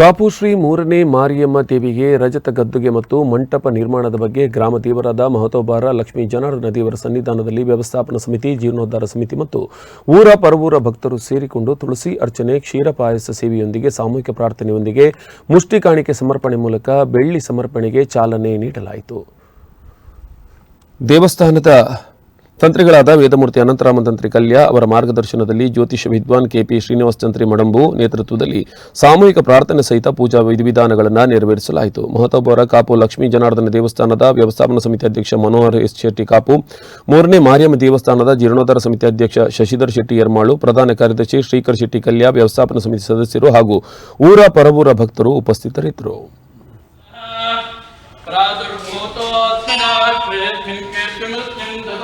ಕಾಪು ಶ್ರೀ ಮೂರನೇ ಮಾರಿಯಮ್ಮ ದೇವಿಗೆ ರಜತ ಗದ್ದುಗೆ ಮತ್ತು ಮಂಟಪ ನಿರ್ಮಾಣದ ಬಗ್ಗೆ ಗ್ರಾಮ ದೇವರಾದ ಮಹತೋಬಾರ ಲಕ್ಷ್ಮೀ ಜನಾರ್ದನ ದೇವರ ಸನ್ನಿಧಾನದಲ್ಲಿ ವ್ಯವಸ್ಥಾಪನಾ ಸಮಿತಿ, ಜೀರ್ಣೋದ್ಧಾರ ಸಮಿತಿ ಮತ್ತು ಊರ ಪರವೂರ ಭಕ್ತರು ಸೇರಿಕೊಂಡು ತುಳಸಿ ಅರ್ಚನೆ, ಕ್ಷೀರ ಪಾಯಸ ಸೇವೆಯೊಂದಿಗೆ ಸಾಮೂಹಿಕ ಪ್ರಾರ್ಥನೆಯೊಂದಿಗೆ ಮುಷ್ಟಿ ಕಾಣಿಕೆ ಸಮರ್ಪಣೆ ಮೂಲಕ ಬೆಳ್ಳಿ ಸಮರ್ಪಣೆಗೆ ಚಾಲನೆ ನೀಡಲಾಯಿತು. ದೇವಸ್ಥಾನದ ತಂತ್ರಿಗಳಾದ ವೇದಮೂರ್ತಿ ಅನಂತರಾಮ ತಂತ್ರಿ ಕಲ್ಯ ಅವರ ಮಾರ್ಗದರ್ಶನದಲ್ಲಿ ಜ್ಯೋತಿಷ ವಿದ್ವಾನ್ ಕೆಪಿ ಶ್ರೀನಿವಾಸ ತಂತ್ರಿ ಮಡಂಬು ನೇತೃತ್ವದಲ್ಲಿ ಸಾಮೂಹಿಕ ಪ್ರಾರ್ಥನೆ ಸಹಿತ ಪೂಜಾ ವಿಧಿವಿಧಾನಗಳನ್ನು ನೆರವೇರಿಸಲಾಯಿತು. ಮಹತಾಬರ ಕಾಪು ಲಕ್ಷ್ಮೀ ಜನಾರ್ದನ ದೇವಸ್ಥಾನದ ವ್ಯವಸ್ಥಾಪನಾ ಸಮಿತಿ ಅಧ್ಯಕ್ಷ ಮನೋಹರ್ ಎಸ್ ಶೆಟ್ಟಿ ಕಾಪು, ಮೂರನೇ ಮಾರಿಯಮ್ಮ ದೇವಸ್ಥಾನದ ಜೀರ್ಣೋದ್ಧಾರ ಸಮಿತಿ ಅಧ್ಯಕ್ಷ ಶಶಿಧರ್ ಶೆಟ್ಟಿ ಯರ್ಮಾಳು, ಪ್ರಧಾನ ಕಾರ್ಯದರ್ಶಿ ಶ್ರೀಕರ್ ಶೆಟ್ಟಿ ಕಲ್ಯ, ವ್ಯವಸ್ಥಾಪನಾ ಸಮಿತಿ ಸದಸ್ಯರು ಹಾಗೂ ಊರ ಪರವೂರ ಭಕ್ತರು ಉಪಸ್ಥಿತರಿದ್ದರು.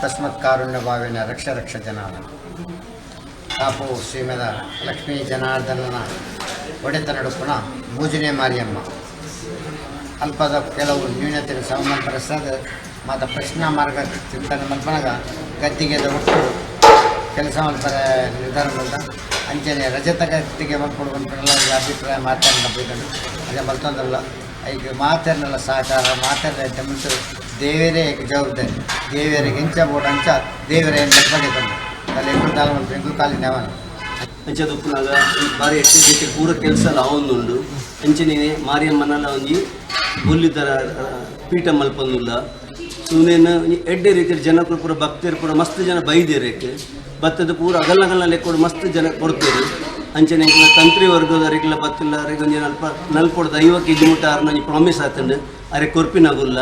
ತಸ್ಮತ್ ಕಾರುಣ್ಯ ಭಾವಿನ ರಕ್ಷ ರಕ್ಷ ಜನಾರ್ದನ ಕಾಪು ಶ್ರೀಮದ ಲಕ್ಷ್ಮೀ ಜನಾರ್ದನನ ಒಡೆತನಡುಪುಣ ಮೂಜನೆ ಮಾರಿಯಮ್ಮ. ಅಲ್ಪದ ಕೆಲವು ನ್ಯೂನತೆ ಪ್ರಸಾದ ಮಾತ ಪ್ರಶ್ನಾ ಮಾರ್ಗ ಚಿಂತನೆ ಮಲ್ಪನಾಗ ಗದ್ದಿಗೆ ಒಟ್ಟು ಕೆಲಸ ಮಲ್ಪರ ನಿರ್ಧಾರ ಬಂದ ಅಂಚನೆ ರಜತ ಗದ್ದಿಗೆ ಮಲ್ಪಡುವಂತ ಅಭಿಪ್ರಾಯ ಮಾತಾಡಬೇಕು ಅದೇ ಮಲ್ತೊಂದಲ್ಲ. ಈಗ ಮಾತನ್ನೆಲ್ಲ ಸಹಕಾರ ಮಾತಾಡ ಮುಂಚೆ ದೇವರೇ ಜವಾಬ್ದಾರಿ. ದೇವರಿಗೆ ಹೆಂಚ ಬೋಟ್ ಅಂಚ ದೇವರೇ ನೆಟ್ಬಂಡಿ ತಂದು ಅಲ್ಲಿ ಎಂಟು ಕಾಲ ಮತ್ತು ಎಂಟು ಕಾಲಿನ ಅವನ ಅಂಚದೊಪ್ಪುನಾಗ ಬಾರಿ ಎಷ್ಟು ಜೊತೆ ಪೂರ ಕೆಲಸ ಆವೊಂದುಂಡು ಅಂಚನೆ ಮಾರಿಯಮ್ಮನಲ್ಲ ಒಂಜಿ ಬೊಲ್ಲಿದರ ಪೀಠ ಮಲ್ಪೊಂದುಲ್ಲ. ಸುನೇನು ಎಡ್ಡೆ ರೀತಿಯಲ್ಲಿ ಜನಕ್ಕೂ ಪೂರ ಭಕ್ತರು ಪೂರ ಮಸ್ತ್ ಜನ ಬೈದಿರಕ್ಕೆ. ಭತ್ತದ ಪೂರ ಅಗಲ ಲೆಕ್ಕ ಮಸ್ತ್ ಜನ ಕೊಡ್ತೇವೆ. ಅಂಚನೆ ಇಂಕ್ಲ ತಂತ್ರಿ ವರ್ಗದವರಿಗೆಲ್ಲ ಬತ್ತಿಲ್ಲ ಅವರಿಗೆ ನಲ್ಪ ನಲ್ಪೊಡ್ದು ಐವ ಕೆ ಜಿ ಮುಟ್ಟ ಅವ್ರನ್ನ ಪ್ರಾಮಿಸ್ ಆತಂಡು ಅರೆ ಕೊರ್ಪಿನಾಗುಲ್ಲ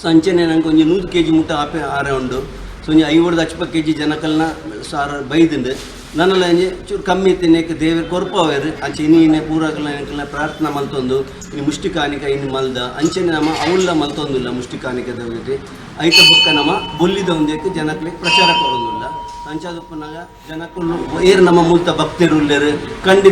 ಸೊ ಅಂಚನೆ ನಂಗೆ ಒಂಜಿ ನೂರು ಕೆ ಜಿ ಮುಟ್ಟ ಆಪೆ ಆರೆ ಉಂಡು. ಸೊ ಒಂಜಿ ಐವಡ್ದು ಹಚ್ಪ ಕೆ ಜಿ ಜನಕಲ್ನ ಸಾರ ಬೈದಿಂಡು ನನ್ನೆಲ್ಲ ಒಂಜಿ ಚೂರು ಕಮ್ಮಿ ತಿನ್ನಕ್ಕೆ ದೇವ್ರ ಕೊರ್ಪವೇರು. ಅಂಚೆ ಇನ್ನು ಇನ್ನೇ ಪೂರಕಲ್ಲ ಪ್ರಾರ್ಥನಾ ಪ್ರಾರ್ಥನೆ ಮಲ್ತೊಂದು ಇನ್ನು ಮುಷ್ಟಿ ಕಾಣಿಕ ಇನ್ನು ಮಲ್ದ. ಅಂಚನೆ ನಮ್ಮ ಅವುಲ್ಲ ಮಲ್ತೊಂದಿಲ್ಲ ಮುಷ್ಟಿ ಬಗ್ಗೆ ಐತ ಬುಕ್ಕ ನಮ್ಮ ಬೊಲ್ಲಿದ ಒಂದಕ್ಕೆ ಜನಕ್ಕೆ ಪ್ರಚಾರ ಕೊಡೋದಿಲ್ಲ ಅಂಚಾದಪ್ಪನಾಗ ಜನಕ್ಕೂ ಏರು ನಮ್ಮ ಮೂಲತ ಭಕ್ತರು ಖಂಡಿತ